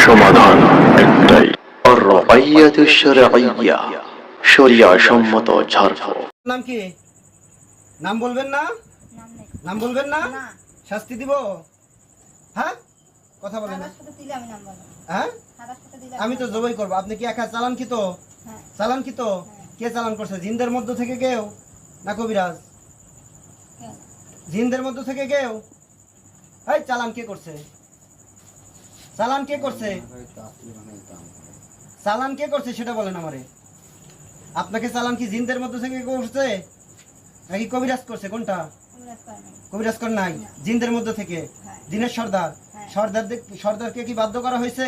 সমাধান একটাই। সম্মত নাম কি? নাম বলবেন না? নাম বলবেন না? শাস্তি দিব? হ্যাঁ? কথা বলেন হ্যাঁ? আমি তো জবাই করব। আপনি কি একা চালান কি তো চালান কি তো কে চালান করছে? জিনদের মধ্য থেকে কেউ না কবিরাজ? জিনদের মধ্য থেকে কেউ? এই চালান কে করছে? চালান কে করছে? চালান কে করছে সেটা বলেন আমারে। আপনাকে চালান কি জিনদের মধ্য থেকে করছে? নাকি কবিরাজ করছে? কোনটা? কবিরাজ করে নাই। জিনদের মধ্য থেকে? হ্যাঁ। জিনের সর্দার? হ্যাঁ। সর্দার সর্দারকে কি বাধ্য করা হয়েছে?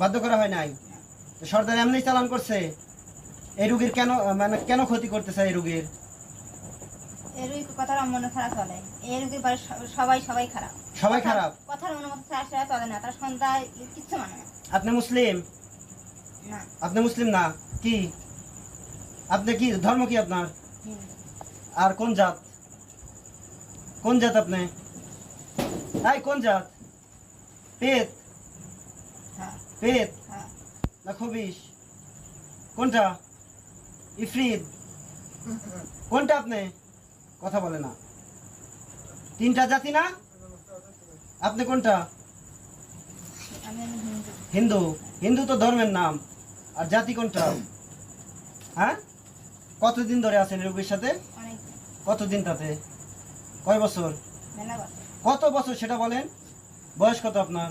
বাধ্য করা হয় নাই? সর্দার এমনি চালান করছে? এই রুগীর কেন মানে কেন ক্ষতি করতেছে এই রুগীর? কথার মনে খারাপ চলে। রোগীর বাড়ির সবাই সবাই খারাপ। সবাই খারাপ? কথার অনুমতি ছাড়া সেটা চলে না। তার কিচ্ছু মানে না। আপনি মুসলিম? না। আপনি মুসলিম না? কি? আপনি কি ধর্ম কি আপনার? আর কোন জাত? কোন জাত আপনি? এই কোন জাত? পেত হ্যাঁ। পেত হ্যাঁ। না কোনটা? ইফরিদ কোনটা আপনি? কথা বলে না। তিনটা জাতি না? আপনি কোনটা? হিন্দু। হিন্দু তো ধর্মের নাম। আর জাতি কোনটা? হ্যাঁ? কতদিন ধরে আছেন রোগীর সাথে? কতদিন তাতে? কয় বছর? কত বছর সেটা বলেন? বয়স কত আপনার?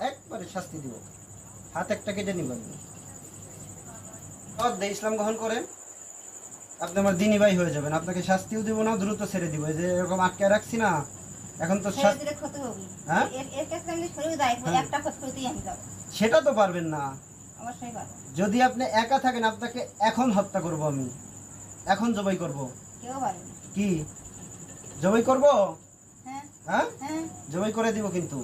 একবারে শাস্তি দিব। হাত একটা কেটে নিবেন। দিয়ে ইসলাম গ্রহণ করেন আপনি আমার দিনী ভাই হয়ে যাবেন। আপনাকে শাস্তিও দিব না দ্রুত ছেড়ে দিব। যে এরকম আটকে রাখছি না এখন তো হ্যাঁ? হ্যাঁ। সেটা তো পারবেন না। যদি আপনি একা থাকেন আপনাকে এখন হত্যা করব আমি। এখন জবাই করব। কি? জবাই করব? হ্যাঁ? হ্যাঁ। জবাই করে দিব কিন্তু।